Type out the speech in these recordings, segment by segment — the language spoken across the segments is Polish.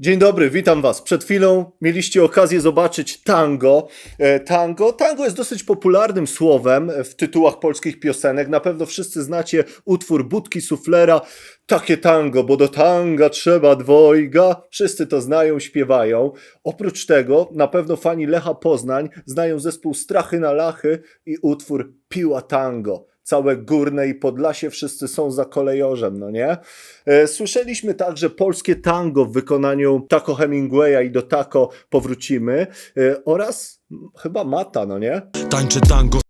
Dzień dobry, witam Was. Przed chwilą mieliście okazję zobaczyć tango. E, Tango. Tango jest dosyć popularnym słowem w tytułach polskich piosenek. Na pewno wszyscy znacie utwór Budki Suflera. Takie tango, bo do tanga trzeba dwojga. Wszyscy to znają, śpiewają. Oprócz tego, na pewno fani Lecha Poznań znają zespół Strachy na Lachy i utwór Piła Tango. Całe Górne i Podlasie wszyscy są za kolejorzem, no nie? E, Słyszeliśmy także polskie tango w wykonaniu Taco Hemingwaya i do Taco powrócimy e, oraz chyba Mata, no nie? Tańczę tango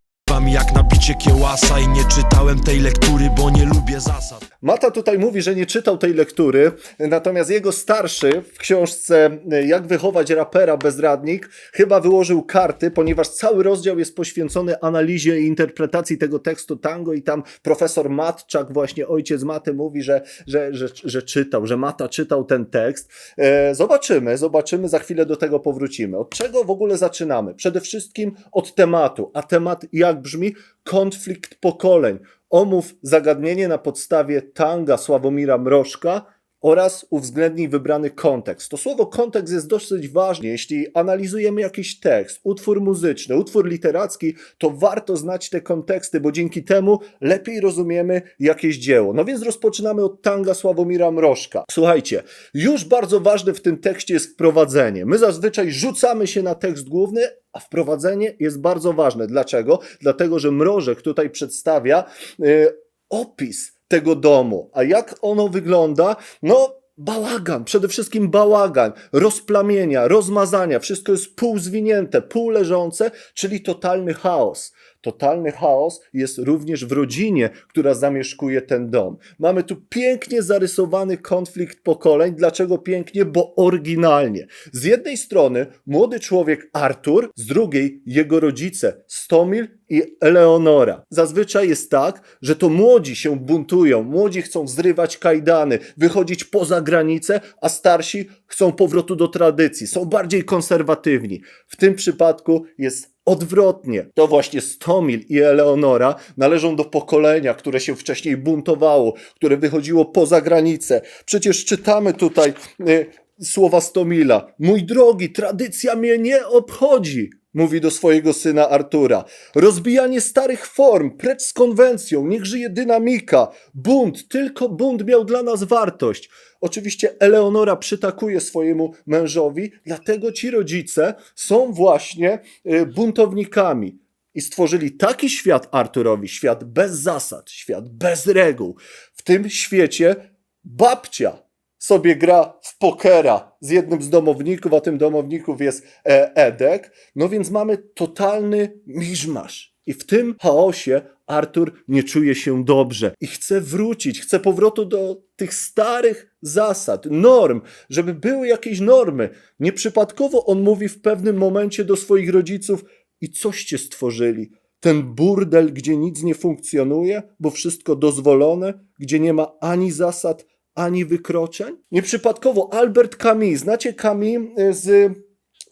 jak nabicie kiełasa I nie czytałem tej lektury, bo nie lubię zasad Mata tutaj mówi, że nie czytał tej lektury, natomiast jego starszy w książce e, Jak wychować rapera bezradnik chyba wyłożył karty, ponieważ cały rozdział jest poświęcony analizie i interpretacji tego tekstu tango i tam profesor Matczak, właśnie ojciec Maty mówi, że, że, że, że czytał, że Mata czytał ten tekst. E, zobaczymy, zobaczymy, za chwilę do tego powrócimy. Od czego w ogóle zaczynamy? Przede wszystkim od tematu, a temat jak brzmi? Konflikt pokoleń. Omów zagadnienie na podstawie tanga Sławomira Mrożka oraz uwzględnij wybrany kontekst. To słowo kontekst jest dosyć ważne. Jeśli analizujemy jakiś tekst, utwór muzyczny, utwór literacki, to warto znać te konteksty, bo dzięki temu lepiej rozumiemy jakieś dzieło. No więc rozpoczynamy od tanga Sławomira Mrożka. Słuchajcie, już bardzo ważne w tym tekście jest wprowadzenie. My zazwyczaj rzucamy się na tekst główny, a wprowadzenie jest bardzo ważne. Dlaczego? Dlatego, że Mrożek tutaj przedstawia y, opis tego domu. A jak ono wygląda? No, bałagan, przede wszystkim bałagan, rozplamienia, rozmazania, wszystko jest półzwinięte, półleżące, czyli totalny chaos. Totalny chaos jest również w rodzinie, która zamieszkuje ten dom. Mamy tu pięknie zarysowany konflikt pokoleń. Dlaczego pięknie? Bo oryginalnie. Z jednej strony młody człowiek Artur, z drugiej jego rodzice Stomil i Eleonora. Zazwyczaj jest tak, że to młodzi się buntują, młodzi chcą zrywać kajdany, wychodzić poza granicę, a starsi chcą powrotu do tradycji, są bardziej konserwatywni. W tym przypadku jest odwrotnie. To właśnie Stomil i Eleonora należą do pokolenia, które się wcześniej buntowało, które wychodziło poza granicę. Przecież czytamy tutaj y, słowa Stomila. Mój drogi, tradycja mnie nie obchodzi. Mówi do swojego syna Artura. Rozbijanie starych form, precz z konwencją, niech żyje dynamika. Bunt, tylko bunt miał dla nas wartość. Oczywiście Eleonora przytakuje swojemu mężowi, dlatego ci rodzice są właśnie y, buntownikami. I stworzyli taki świat Arturowi, świat bez zasad, świat bez reguł. W tym świecie babcia sobie gra w pokera z jednym z domowników, a tym domowników jest e, Edek. No więc mamy totalny miszmasz. I w tym chaosie Artur nie czuje się dobrze i chce wrócić, chce powrotu do tych starych zasad, norm, żeby były jakieś normy. Nieprzypadkowo on mówi w pewnym momencie do swoich rodziców: I coście stworzyli? Ten burdel, gdzie nic nie funkcjonuje, bo wszystko dozwolone, gdzie nie ma ani zasad, ani wykroczeń? Nieprzypadkowo Albert Camus, znacie Camus y, z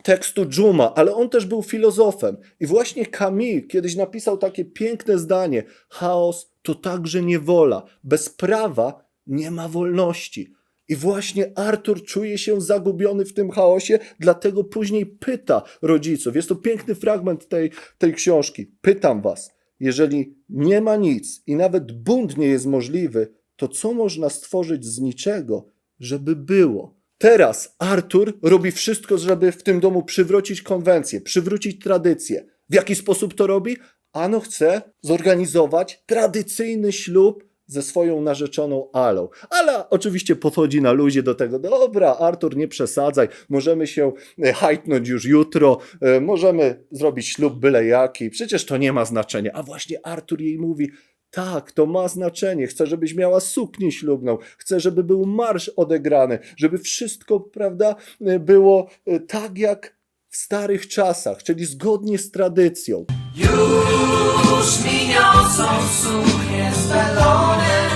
tekstu Dżuma, ale on też był filozofem. I właśnie Camus kiedyś napisał takie piękne zdanie: chaos to także niewola. Bez prawa nie ma wolności. I właśnie Artur czuje się zagubiony w tym chaosie, dlatego później pyta rodziców. Jest to piękny fragment tej, tej książki. Pytam was, jeżeli nie ma nic i nawet bunt nie jest możliwy, to co można stworzyć z niczego, żeby było? Teraz Artur robi wszystko, żeby w tym domu przywrócić konwencję, przywrócić tradycję. W jaki sposób to robi? Ano chce zorganizować tradycyjny ślub ze swoją narzeczoną Alą. Ale oczywiście podchodzi na luzie do tego, dobra, Artur, nie przesadzaj, możemy się e, hajtnąć już jutro, e, możemy zrobić ślub byle jaki, przecież to nie ma znaczenia. A właśnie Artur jej mówi, tak, to ma znaczenie. Chcę, żebyś miała suknię ślubną. Chcę, żeby był marsz odegrany, żeby wszystko, prawda, e, było e, tak jak w starych czasach, czyli zgodnie z tradycją. Już mi niosą suknie spalone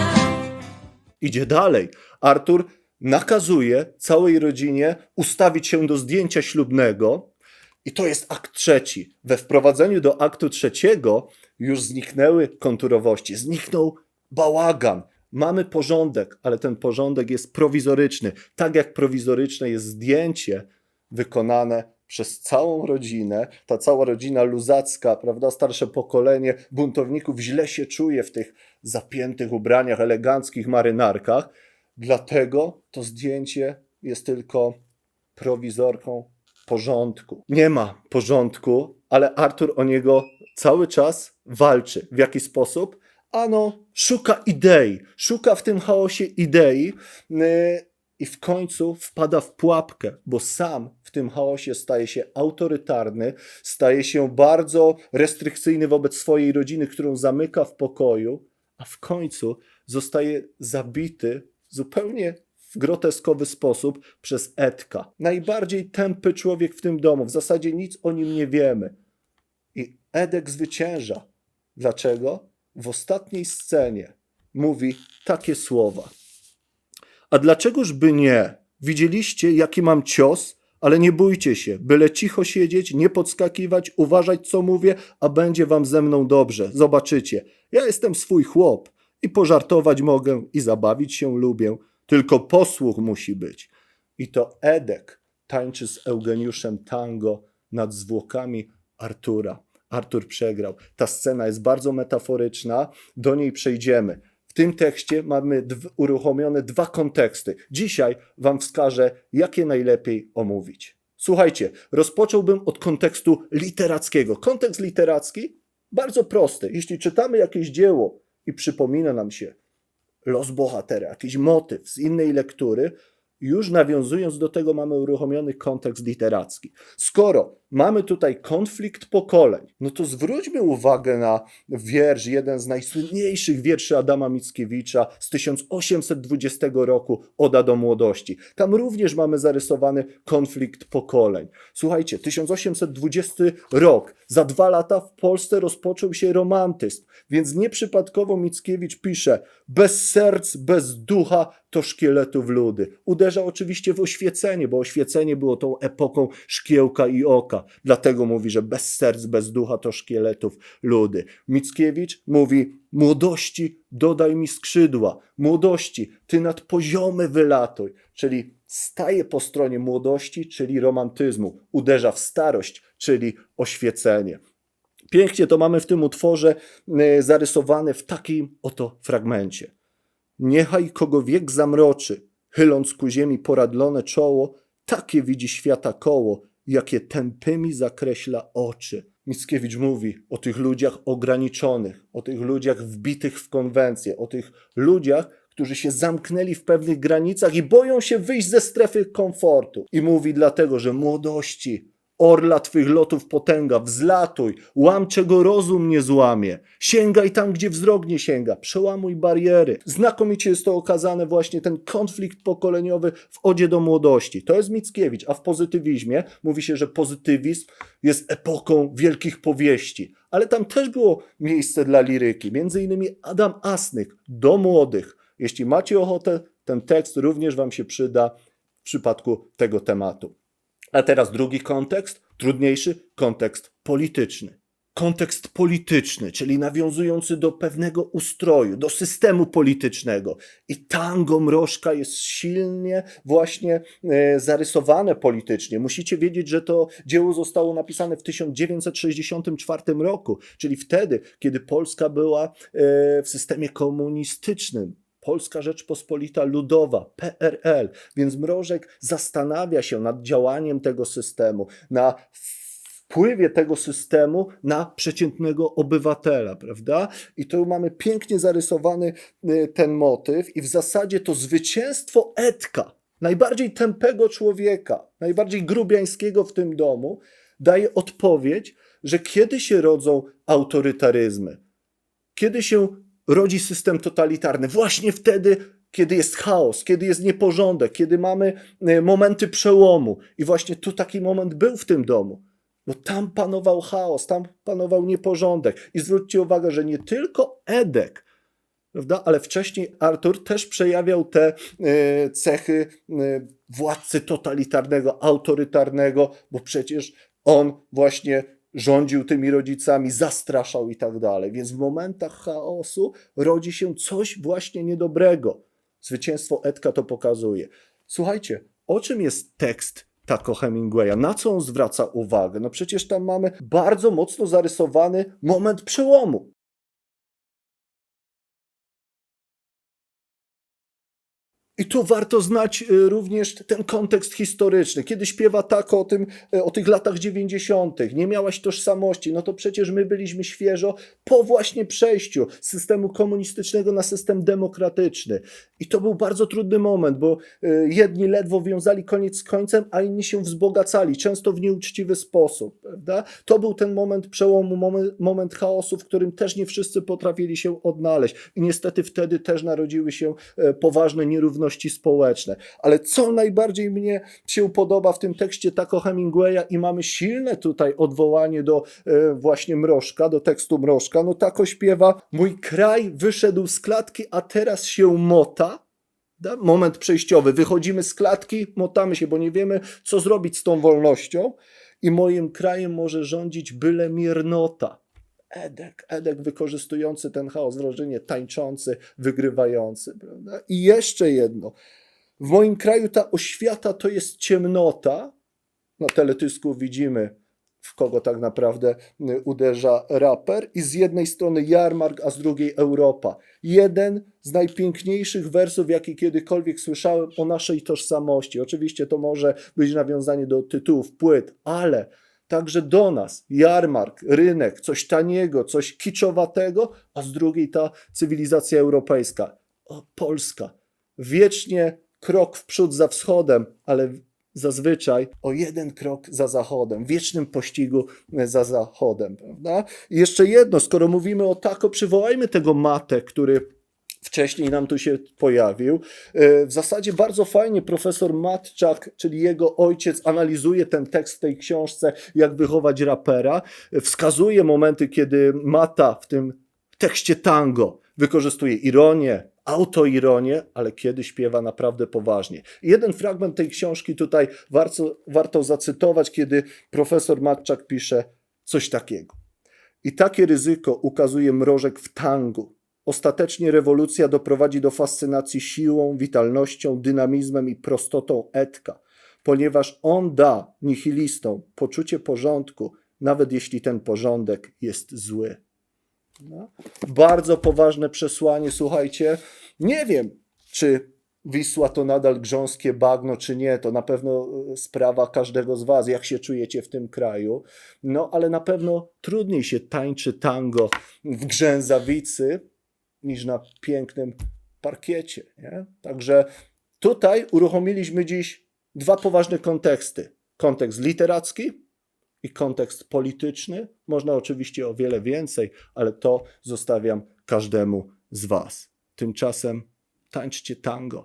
Idzie dalej. Artur nakazuje całej rodzinie ustawić się do zdjęcia ślubnego. I to jest akt trzeci. We wprowadzeniu do aktu trzeciego już zniknęły konturowości, zniknął bałagan. Mamy porządek, ale ten porządek jest prowizoryczny. Tak jak prowizoryczne jest zdjęcie wykonane przez całą rodzinę, ta cała rodzina luzacka, prawda, starsze pokolenie buntowników źle się czuje w tych zapiętych ubraniach, eleganckich marynarkach. Dlatego to zdjęcie jest tylko prowizorką porządku. Nie ma porządku, ale Artur o niego cały czas walczy. W jaki sposób? Ano, szuka idei, szuka w tym chaosie idei yy, i w końcu wpada w pułapkę, bo sam w tym chaosie staje się autorytarny, staje się bardzo restrykcyjny wobec swojej rodziny, którą zamyka w pokoju, a w końcu zostaje zabity zupełnie w groteskowy sposób przez Edka. Najbardziej tępy człowiek w tym domu. W zasadzie nic o nim nie wiemy. I Edek zwycięża. Dlaczego? W ostatniej scenie mówi takie słowa. A dlaczegoż by nie? Widzieliście, jaki mam cios? Ale nie bójcie się, byle cicho siedzieć, nie podskakiwać, uważać, co mówię, a będzie wam ze mną dobrze. Zobaczycie. Ja jestem swój chłop i pożartować mogę i zabawić się lubię. Tylko posłuch musi być. I to Edek tańczy z Eugeniuszem tango nad zwłokami Artura. Artur przegrał. Ta scena jest bardzo metaforyczna, do niej przejdziemy. W tym tekście mamy uruchomione dwa konteksty. Dzisiaj Wam wskażę, jakie najlepiej omówić. Słuchajcie, rozpocząłbym od kontekstu literackiego. Kontekst literacki bardzo prosty. Jeśli czytamy jakieś dzieło i przypomina nam się los bohatera, jakiś motyw z innej lektury, już nawiązując do tego mamy uruchomiony kontekst literacki. Skoro mamy tutaj konflikt pokoleń, no to zwróćmy uwagę na wiersz, jeden z najsłynniejszych wierszy Adama Mickiewicza z 1820 roku, Oda do młodości. Tam również mamy zarysowany konflikt pokoleń. Słuchajcie, 1820 rok, za dwa lata w Polsce rozpoczął się romantyzm, więc nieprzypadkowo Mickiewicz pisze bez serc, bez ducha to szkieletów ludy. Uderza oczywiście w oświecenie, bo oświecenie było tą epoką szkiełka i oka. Dlatego mówi, że bez serc, bez ducha to szkieletów ludy. Mickiewicz mówi, młodości dodaj mi skrzydła. Młodości, ty nad poziomy wylatuj. Czyli staje po stronie młodości, czyli romantyzmu. Uderza w starość, czyli oświecenie. Pięknie to mamy w tym utworze e, zarysowane w takim oto fragmencie. Niechaj kogo wiek zamroczy, chyląc ku ziemi poradlone czoło, takie widzi świata koło, jakie tępymi zakreśla oczy. Mickiewicz mówi o tych ludziach ograniczonych, o tych ludziach wbitych w konwencję, o tych ludziach, którzy się zamknęli w pewnych granicach i boją się wyjść ze strefy komfortu. I mówi dlatego, że młodości, Orla twych lotów potęga, wzlatuj, łam czego rozum nie złamie. Sięgaj tam, gdzie wzrok nie sięga, przełamuj bariery. Znakomicie jest to okazane właśnie ten konflikt pokoleniowy w odzie do młodości. To jest Mickiewicz, a w pozytywizmie mówi się, że pozytywizm jest epoką wielkich powieści. Ale tam też było miejsce dla liryki, między innymi Adam Asnyk, do młodych. Jeśli macie ochotę, ten tekst również wam się przyda w przypadku tego tematu. A teraz drugi kontekst, trudniejszy kontekst polityczny. Kontekst polityczny, czyli nawiązujący do pewnego ustroju, do systemu politycznego. I tango mrożka jest silnie właśnie e, zarysowane politycznie. Musicie wiedzieć, że to dzieło zostało napisane w 1964 roku, czyli wtedy, kiedy Polska była e, w systemie komunistycznym. Polska Rzeczpospolita Ludowa, PRL, więc Mrożek zastanawia się nad działaniem tego systemu, na wpływie tego systemu na przeciętnego obywatela, prawda? I tu mamy pięknie zarysowany y, ten motyw, i w zasadzie to zwycięstwo Edka, najbardziej tępego człowieka, najbardziej grubiańskiego w tym domu, daje odpowiedź, że kiedy się rodzą autorytaryzmy, kiedy się rodzi system totalitarny. Właśnie wtedy, kiedy jest chaos, kiedy jest nieporządek, kiedy mamy e, momenty przełomu. I właśnie tu taki moment był w tym domu. Bo tam panował chaos, tam panował nieporządek. I zwróćcie uwagę, że nie tylko Edek, prawda, ale wcześniej Artur też przejawiał te e, cechy e, władcy totalitarnego, autorytarnego, bo przecież on właśnie rządził tymi rodzicami, zastraszał i tak dalej. Więc w momentach chaosu rodzi się coś właśnie niedobrego. Zwycięstwo Edka to pokazuje. Słuchajcie, o czym jest tekst Taco Hemingwaya? Na co on zwraca uwagę? No przecież tam mamy bardzo mocno zarysowany moment przełomu. I tu warto znać y, również ten kontekst historyczny. Kiedy śpiewa tak o, tym, y, o tych latach 90., nie miałaś tożsamości, no to przecież my byliśmy świeżo po właśnie przejściu z systemu komunistycznego na system demokratyczny. I to był bardzo trudny moment, bo y, jedni ledwo wiązali koniec z końcem, a inni się wzbogacali, często w nieuczciwy sposób. Prawda? To był ten moment przełomu, moment, moment chaosu, w którym też nie wszyscy potrafili się odnaleźć. I niestety wtedy też narodziły się poważne nierówności społeczne. Ale co najbardziej mnie się podoba w tym tekście Taco Hemingwaya i mamy silne tutaj odwołanie do e, właśnie Mrożka, do tekstu Mrożka, no Taco śpiewa Mój kraj wyszedł z klatki, a teraz się mota. Moment przejściowy. Wychodzimy z klatki, motamy się, bo nie wiemy, co zrobić z tą wolnością. I moim krajem może rządzić byle miernota. Edek, Edek wykorzystujący ten chaos, wrażenie tańczący, wygrywający. Prawda? I jeszcze jedno. W moim kraju ta oświata to jest ciemnota. Na teletysku widzimy, w kogo tak naprawdę y, uderza raper. I z jednej strony jarmark, a z drugiej Europa. Jeden z najpiękniejszych wersów, jaki kiedykolwiek słyszałem o naszej tożsamości. Oczywiście to może być nawiązanie do tytułów płyt, ale także do nas. Jarmark, rynek, coś taniego, coś kiczowatego, a z drugiej ta cywilizacja europejska. O, Polska. Wiecznie krok w przód za wschodem, ale zazwyczaj o jeden krok za zachodem, wiecznym pościgu za zachodem. Prawda? I jeszcze jedno, skoro mówimy o tako, przywołajmy tego matę, który wcześniej nam tu się pojawił. E, W zasadzie bardzo fajnie profesor Matczak, czyli jego ojciec, analizuje ten tekst w tej książce, jak wychować rapera. Wskazuje momenty, kiedy Mata w tym tekście tango wykorzystuje ironię, autoironię, ale kiedy śpiewa naprawdę poważnie. Jeden fragment tej książki tutaj warto, warto zacytować, kiedy profesor Matczak pisze coś takiego. I takie ryzyko ukazuje mrożek w tangu. Ostatecznie rewolucja doprowadzi do fascynacji siłą, witalnością, dynamizmem i prostotą Edka, ponieważ on da nihilistom poczucie porządku, nawet jeśli ten porządek jest zły. No. Bardzo poważne przesłanie, słuchajcie. Nie wiem, czy Wisła to nadal grząskie bagno, czy nie, to na pewno e, sprawa każdego z Was, jak się czujecie w tym kraju. No, ale na pewno trudniej się tańczy tango w grzęzawicy niż na pięknym parkiecie. Nie? Także tutaj uruchomiliśmy dziś dwa poważne konteksty. Kontekst literacki i kontekst polityczny. Można oczywiście o wiele więcej, ale to zostawiam każdemu z Was. Tymczasem tańczcie tango.